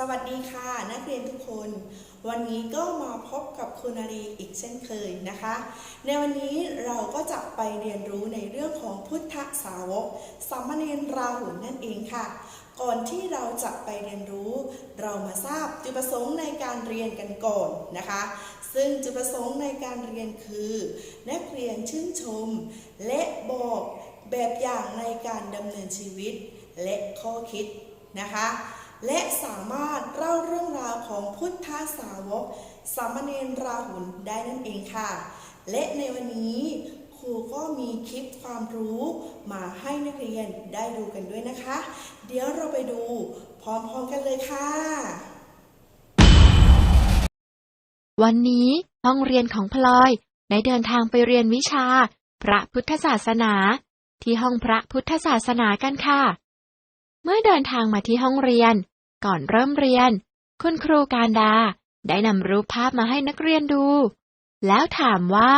สวัสดีค่ะนักเรียนทุกคน วันนี้ก็มาพบกับคุณนารีอีกเช่นเคยนะคะ ในวันนี้เราก็จะไปเรียนรู้ในเรื่องของพุทธสาวกสามเณรราหุลนั่นเองค่ะ ก่อนที่เราจะไปเรียนรู้ เรามาทราบจุดประสงค์ในการเรียนกันก่อนนะคะ ซึ่งจุดประสงค์ในการเรียนคือ นักเรียนชื่นชม และบอกแบบอย่างในการดำเนินชีวิต และข้อคิดนะคะ และสามารถเล่าเรื่องราวของพุทธสาวกสามเณรราหุลได้นั่นเองค่ะ และในวันนี้ครูก็มีคลิปความรู้มาให้นักเรียนได้ดูกันด้วยนะคะ เดี๋ยวเราไปดูพร้อมๆกันเลยค่ะ วันนี้ห้องเรียนของพลอยได้เดินทางไปเรียนวิชา พระพุทธศาสนา ที่ห้องพระพุทธศาสนากันค่ะ เมื่อเดินทางมาที่ห้องเรียน ก่อนเริ่มเรียน คุณครูการดาได้นำรูปภาพมาให้นักเรียนดู แล้วถามว่า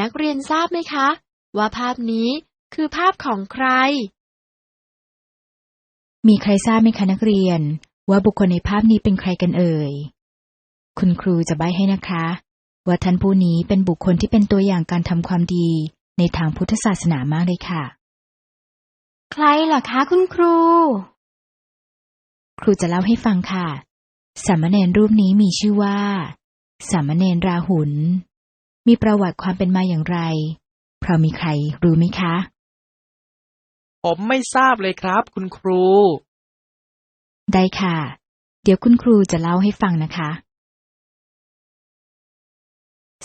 นักเรียนทราบไหมคะ ว่าภาพนี้คือภาพของใคร มีใครทราบไหมคะนักเรียน ว่าบุคคลในภาพนี้เป็นใครกันเอ่ย คุณครูจะใบให้นะคะ ว่าท่านผู้นี้เป็นบุคคลที่เป็นตัวอย่างการทำความดีในทางพุทธศาสนามากเลยค่ะ ใครเหรอคะคุณครู ครูจะเล่าให้ฟังค่ะ สามเณรรูปนี้มีชื่อว่า สามเณรราหุล มีประวัติความเป็นมาอย่างไร เพราะมีใครรู้ไหมคะ ผมไม่ทราบเลยครับ คุณครู ได้ค่ะ เดี๋ยวคุณครูจะเล่าให้ฟังนะคะ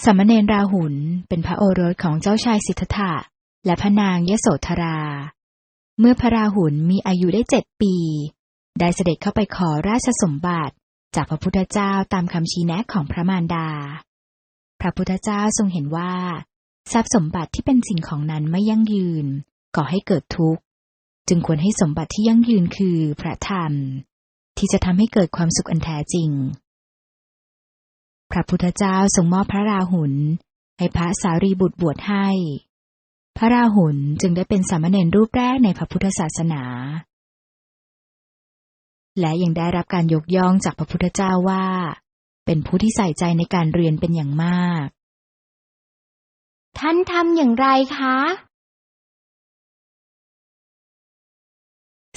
สามเณรราหุลเป็นพระโอรสของเจ้าชายสิทธัตถะและพระนางยโสธรา เมื่อพระราหุลมีอายุได้เจ็ดปี ได้เสด็จเข้าไปขอราชสมบัติจากพระพุทธเจ้าตามคำชี้แนะของพระมารดา พระพุทธเจ้าทรงเห็นว่า ทรัพย์สมบัติที่เป็นสิ่งของนั้นไม่ยั่งยืนก่อให้เกิดทุกข์ จึงควรให้สมบัติที่ยั่งยืนคือพระธรรม ที่จะทำให้เกิดความสุขอันแท้จริง พระพุทธเจ้าทรงมอบพระราหุลให้พระสารีบุตรบวชให้ พระราหุลจึงได้เป็นสามเณรรูปแรกในพระพุทธศาสนา และยังได้รับการยกย่องจากพระพุทธเจ้าว่า เป็นผู้ที่ใส่ใจในการเรียนเป็นอย่างมาก ท่านทำอย่างไรคะ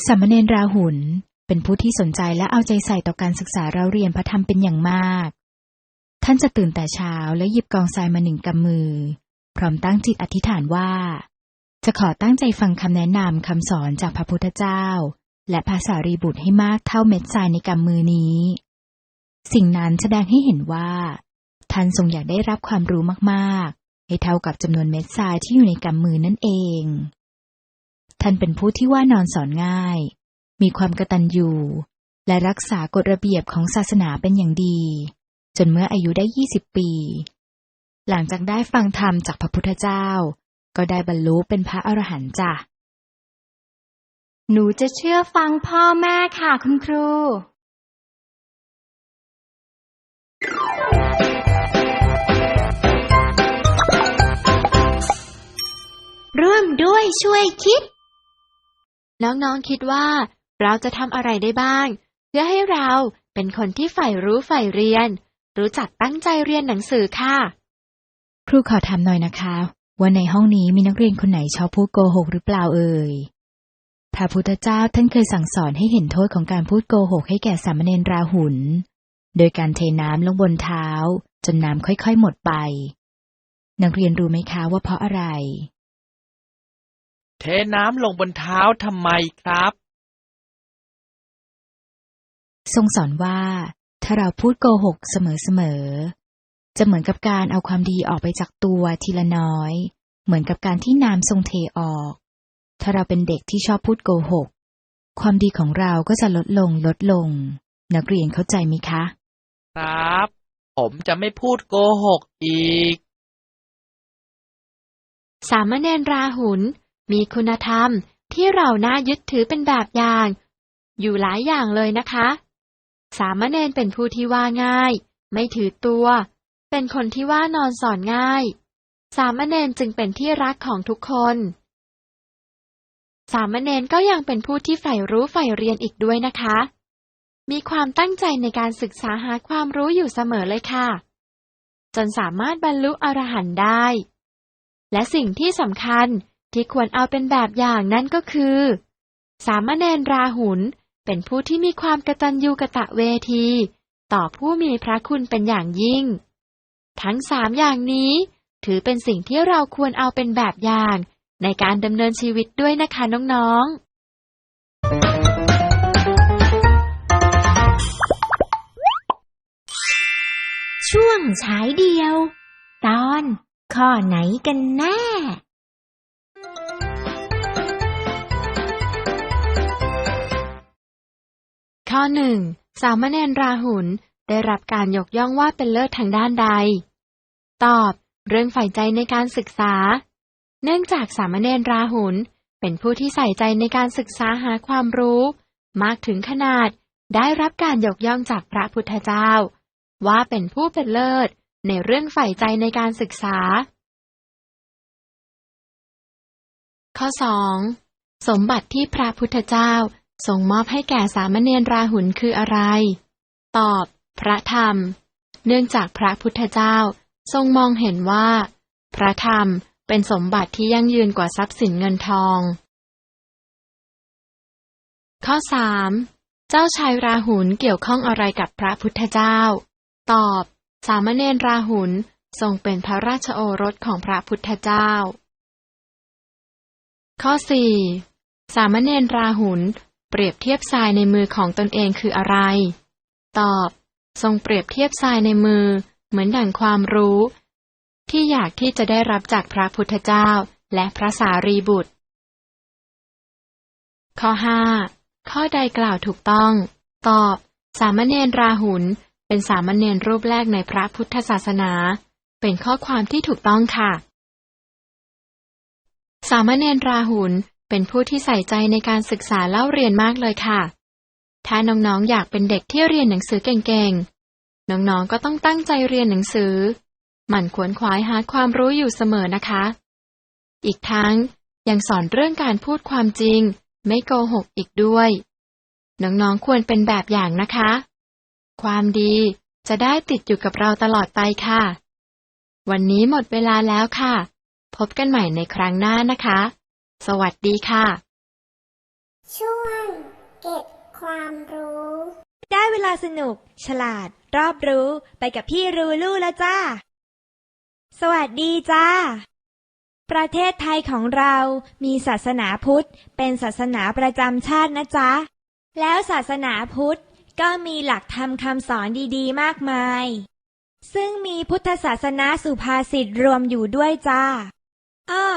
สามเณรราหุลเป็นผู้ที่สนใจและเอาใจใส่ต่อการศึกษาเราเรียนพระธรรมเป็นอย่างมาก ท่านจะตื่นแต่เช้าและหยิบกองทรายมาหนึ่งกำมือ พร้อมตั้งจิตอธิษฐานว่า จะขอตั้งใจฟังคำแนะนำคำสอนจากพระพุทธเจ้า และภาษารีบุตรให้มากเท่าเม็ดทรายในกำมือนี้ สิ่งนั้นแสดงให้เห็นว่า ท่านทรงอยากได้รับความรู้มากๆ ให้เท่ากับจำนวนเม็ดทรายที่อยู่ในกำมือนั่นเอง ท่านเป็นผู้ที่ว่านอนสอนง่าย มีความกระตัญญูและรักษากฎระเบียบของศาสนาเป็นอย่างดี จนเมื่ออายุได้ 20 ปี หลังจากได้ฟังธรรมจากพระพุทธเจ้า ก็ได้บรรลุเป็นพระอรหันต์จ้ะ หนูจะเชื่อฟังพ่อแม่ค่ะคุณครู ร่วมด้วยช่วยคิด น้องๆคิดว่า เราจะทำอะไรได้บ้าง เพื่อให้เราเป็นคนที่ใฝ่รู้ใฝ่เรียน รู้จักตั้งใจเรียนหนังสือค่ะ ครูขอถามหน่อยนะคะ ว่าในห้องนี้มีนักเรียนคนไหนชอบพูดโกหกหรือเปล่าเอ่ยพระพุทธเจ้าท่านเคยสั่งสอนให้เห็นโทษของการพูดโกหกให้แก่สามเณรราหุลโดยการเทน้ำลงบนเท้า จนน้ำค่อยๆหมดไป นักเรียนรู้ไหมคะว่าเพราะอะไร เทน้ำลงบนเท้าทำไมครับ ทรงสอนว่า ถ้าเราพูดโกหกเสมอๆ จะเหมือนกับการเอาความดีออกไปจากตัวทีละน้อย เหมือนกับการที่น้ำทรงเทออก ถ้าเราเป็นเด็กที่ชอบพูดโกหก ความดีของเราก็จะลดลงลดลง นักเรียนเข้าใจไหมคะ ครับ ผมจะไม่พูดโกหกอีก สามเณรราหุลมีคุณธรรมที่เราน่ายึดถือเป็นแบบอย่าง อยู่หลายอย่างเลยนะคะ สามเณรเป็นผู้ที่ว่าง่าย ไม่ถือตัว เป็นคนที่ว่านอนสอนง่าย สามเณรจึงเป็นที่รักของทุกคน สามเณรก็ยังเป็นผู้ที่ใฝ่รู้ใฝ่เรียนอีกด้วยนะคะ มีความตั้งใจในการศึกษาหาความรู้อยู่เสมอเลยค่ะ จนสามารถบรรลุอรหันต์ได้ และสิ่งที่สำคัญที่ควรเอาเป็นแบบอย่างนั่นก็คือ สามเณรราหุลเป็นผู้ที่มีความกตัญญูกะตะเวที ต่อผู้มีพระคุณเป็นอย่างยิ่ง ทั้งสามอย่างนี้ ถือเป็นสิ่งที่เราควรเอาเป็นแบบอย่าง ในการดำเนินชีวิตด้วยนะคะน้องๆ ช่วงฉายเดียว ตอนข้อไหนกันแน่ข้อหนึ่งสามเณรราหุล ได้รับการยกย่องว่าเป็นเลิศทางด้านใด ตอบ เรื่องใฝ่ใจในการศึกษา เนื่องจากสามเณรราหุลเป็นผู้ที่ใส่ใจในการศึกษาหาความรู้ มากถึงขนาด ได้รับการยกย่องจากพระพุทธเจ้า ว่าเป็นผู้เป็นเลิศในเรื่องใฝ่ใจในการศึกษา ข้อ 2. สมบัติที่พระพุทธเจ้าทรงมอบให้แก่สามเณรราหุลคืออะไร ตอบ พระธรรม เนื่องจากพระพุทธเจ้าทรงมองเห็นว่า พระธรรมเป็นสมบัติที่ยั่งยืนกว่าทรัพย์สินเงินทอง ข้อ 3. เจ้าชายราหุลเกี่ยวข้องอะไรกับพระพุทธเจ้า ตอบ สามเณรราหุลทรงเป็นพระราชโอรสของพระพุทธเจ้า ข้อ 4. สามเณรราหุลเปรียบเทียบทรายในมือของตนเองคืออะไร ตอบ ทรงเปรียบเทียบทรายในมือ เหมือนดั่งความรู้ ที่อยากที่จะได้รับจากพระพุทธเจ้าและพระสารีบุตร ข้อ 5. ข้อใดกล่าวถูกต้อง ตอบ สามเณรราหุลเป็นสามเณรรูปแรกในพระพุทธศาสนา เป็นข้อความที่ถูกต้องค่ะ สามเณรราหุลเป็นผู้ที่ใส่ใจในการศึกษาเล่าเรียนมากเลยค่ะ ถ้าน้องๆอยากเป็นเด็กที่เรียนหนังสือเก่งๆ น้องๆก็ต้องตั้งใจเรียนหนังสือ หมั่นขวนขวายหาความรู้อยู่เสมอนะคะ อีกทั้งยังสอนเรื่องการพูดความจริง ไม่โกหกอีกด้วย น้องๆควรเป็นแบบอย่างนะคะ ความดีจะได้ติดอยู่กับเราตลอดไปค่ะ วันนี้หมดเวลาแล้วค่ะ พบกันใหม่ในครั้งหน้านะคะ สวัสดีค่ะ ช่วงเก็บ ความรู้ ได้เวลาสนุก ฉลาด รอบรู้ ไปกับพี่รูลู่แล้วจ้า สวัสดีจ้า ประเทศไทยของเรามีศาสนาพุทธ เป็นศาสนาประจำชาตินะจ๊ะ แล้วศาสนาพุทธก็มีหลักธรรมคำสอนดีๆ มากมาย ซึ่งมีพุทธศาสนาสุภาษิตรวมอยู่ด้วยจ้าอ้อ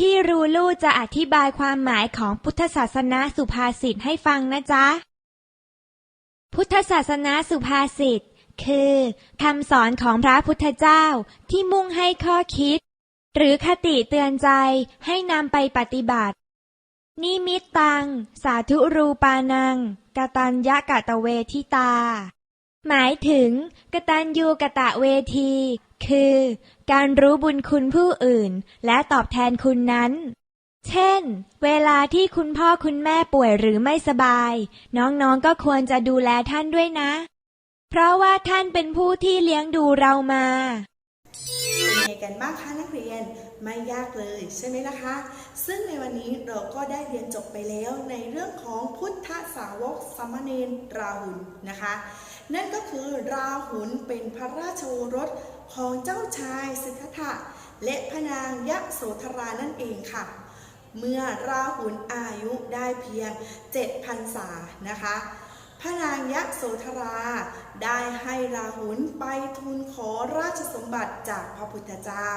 พี่รูลู่จะอธิบายความหมายของพุทธศาสนาสุภาษิตให้ฟังนะจ๊ะ พุทธศาสนาสุภาษิตคือคำสอนของพระพุทธเจ้าที่มุ่งให้ข้อคิด หรือคติเตือนใจให้นำไปปฏิบัติ นิมิตตัง สาธุรูปานังกตัญญกะตะเวทิตา หมายถึงกตัญญูกะตะเวที คือ การรู้บุญคุณผู้อื่น และตอบแทนคุณนั้น เช่น เวลาที่คุณพ่อคุณแม่ป่วยหรือไม่สบาย น้องๆก็ควรจะดูแลท่านด้วยนะ เพราะว่าท่านเป็นผู้ที่เลี้ยงดูเรามาเป็นไงกันบ้างคะนักเรียนไม่ยากเลยใช่ไหมล่ะคะ ซึ่งในวันนี้เราก็ได้เรียนจบไปแล้วในเรื่องของพุทธสาวกสมเณรราหุลนะคะ นั่นก็คือราหุลเป็นพระราชโอรส ของเจ้าชายสิทธัตถะและพนางยะโสธรานั่นเองค่ะ เมื่อราหุลอายุได้เพียง7พรรษานะคะพระนางยะโสธราได้ให้ราหุลไปทูลขอราชสมบัติจากพระพุทธเจ้า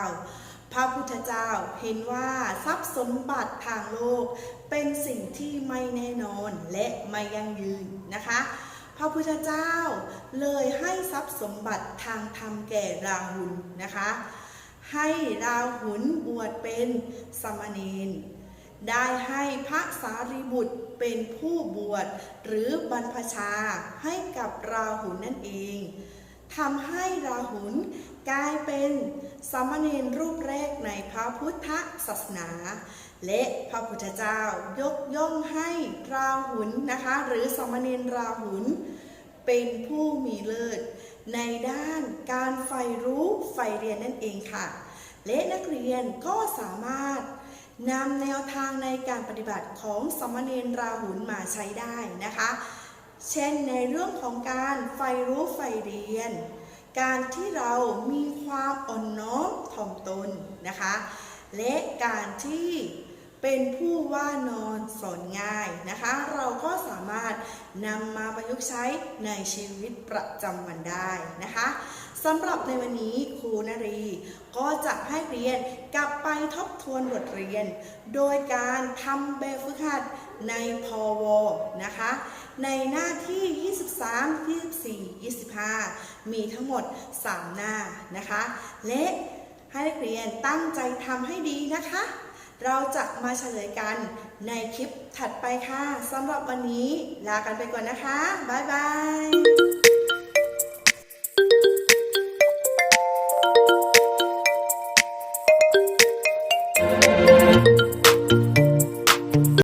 พระพุทธเจ้าเห็นว่าทรัพย์สมบัติทางโลกเป็นสิ่งที่ไม่แน่นอนและไม่ยั่งยืนนะคะ พระพุทธเจ้าเลยให้ทรัพย์สมบัติทางธรรมแก่ราหุลนะคะ ให้ราหุลบวชเป็นสามณีนได้ให้พระสารีบุตรเป็นผู้บวชหรือบรรพชาให้กับราหุลนั่นเอง ทำให้ราหุลกลายเป็นสามเณรรูปแรกในพระพุทธศาสนา และพระพุทธเจ้ายกย่องให้ราหุลนะคะ หรือสามเณรราหุลเป็นผู้มีเลิศ ในด้านการใฝ่รู้ใฝ่เรียนนั่นเองค่ะ และนักเรียนก็สามารถนำแนวทางในการปฏิบัติของสมเณรราหุลมาใช้ได้นะคะ เช่นในเรื่องของการใฝ่รู้ใฝ่เรียน การที่เรามีความอ่อนน้อมถ่อมตนนะคะ และการที่เป็นผู้ว่านอนสอนง่ายนะคะ เราก็สามารถนำมาประยุกต์ใช้ในชีวิตประจำวันได้นะคะสำหรับในวันนี้ครูนรีก็จะให้เรียนกลับไปทบทวนบทเรียน โดยการทำแบบฝึกหัดในพอวนะคะ ในหน้าที่ 23 24 25 มีทั้งหมด 3 หน้านะคะ และให้นักเรียนตั้งใจทำให้ดีนะคะ เราจะมาเฉลยกันในคลิปถัดไปค่ะสำหรับวันนี้ลากันไปก่อนนะคะ บ๊ายบาย